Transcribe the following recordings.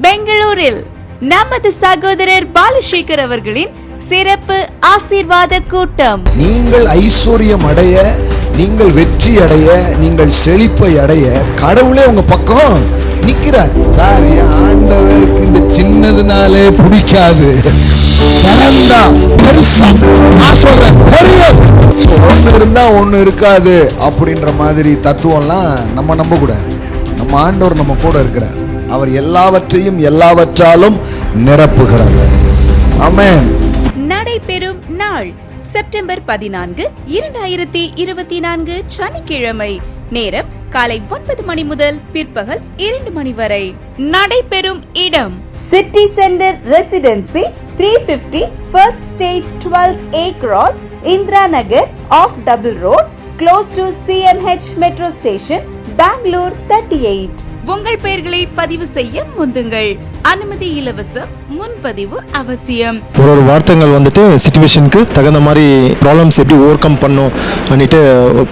பெங்களூரில் நமது சகோதரர் பாலசேகர் அவர்களின் சிறப்பு ஆசீர்வாத கூட்டம். நீங்கள் ஐஸ்வர்யம் அடைய நீங்கள் வெற்றி அடைய நீங்கள் செழிப்பை அடைய கடவுளே உங்க பக்கம் நிக்கிறார். சார் ஆண்டவருக்கு இந்த சின்னதுனாலே பிடிக்காது. நான் இருந்தா ஒண்ணு இருக்காது அப்படின்ற மாதிரி தத்துவம்லாம் நம்ம நம்ப கூடாது நம்ம ஆண்டவர் நம்ம கூட இருக்கிறார். அவர் எல்லாவற்றையும் எல்லாவற்றாலும் நிரப்புகிறார் அமேன் நடைபெறும் நாள் செப்டம்பர் பதினான்கு இரண்டாயிரத்தி இருபத்தி நான்கு சனிக்கிழமை. நேரம் காலை ஒன்பது மணி முதல் பிற்பகல் இரண்டு மணி வரை. நடைபெறும் இடம் city centre residency three fifty first stage twelfth A cross Indira Nagar off double road close to CMH metro station Bangalore thirty eight உங்கள் பெயர்களை பதிவு செய்ய முந்துங்கள். அனுமதி இலவசம் முன்பதிவு அவசியம். ஒரு ஒரு வார்த்தைகள் வந்துட்டு சுச்சுவேஷனுக்கு தகுந்த மாதிரி ப்ராப்ளம்ஸ் எப்படி ஓவர் கம் பண்ணும் பண்ணிட்டு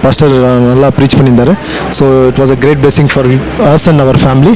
பாஸ்டர் நல்லா ப்ரீச் பண்ணியிருந்தாரு. So it was a great blessing for us and our family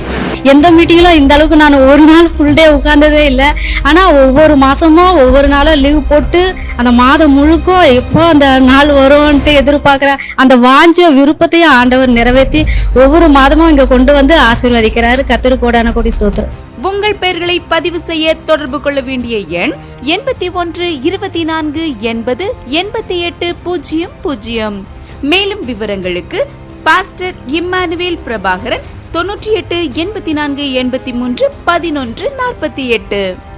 எந்த மீட்டிங்லும் இந்த அளவுக்கு நான் ஒரு நாள் ஃபுல் டே உட்கார்ந்ததே இல்லை. ஆனால் ஒவ்வொரு மாசமும் ஒவ்வொரு நாளும் லீவ் போட்டு அந்த மாதம் முழுக்கும் எப்போ அந்த நாள் வரும்ன்ட்டு எதிர்பார்க்குற அந்த வாஞ்ச விருப்பத்தையும் ஆண்டவர் நிறைவேற்றி ஒவ்வொரு மாதமும் இங்கே கொண்டு வந்து ஆசீர்வதிக்கிறாரு. கத்திர கோடான கோடி ஸ்தோத்திரம். உங்கள் பெயர்களை பதிவு செய்ய தொடர்பு கொள்ள வேண்டிய எண் எண்பத்தி ஒன்று இருபத்தி நான்கு எண்பது எண்பத்தி எட்டு பூஜ்ஜியம் பூஜ்ஜியம். மேலும் விவரங்களுக்கு பாஸ்டர் இம்மானுவேல் பிரபாகரன் தொன்னூற்றி எட்டு எண்பத்தி நான்கு எண்பத்தி மூன்று பதினொன்று நாற்பத்தி எட்டு.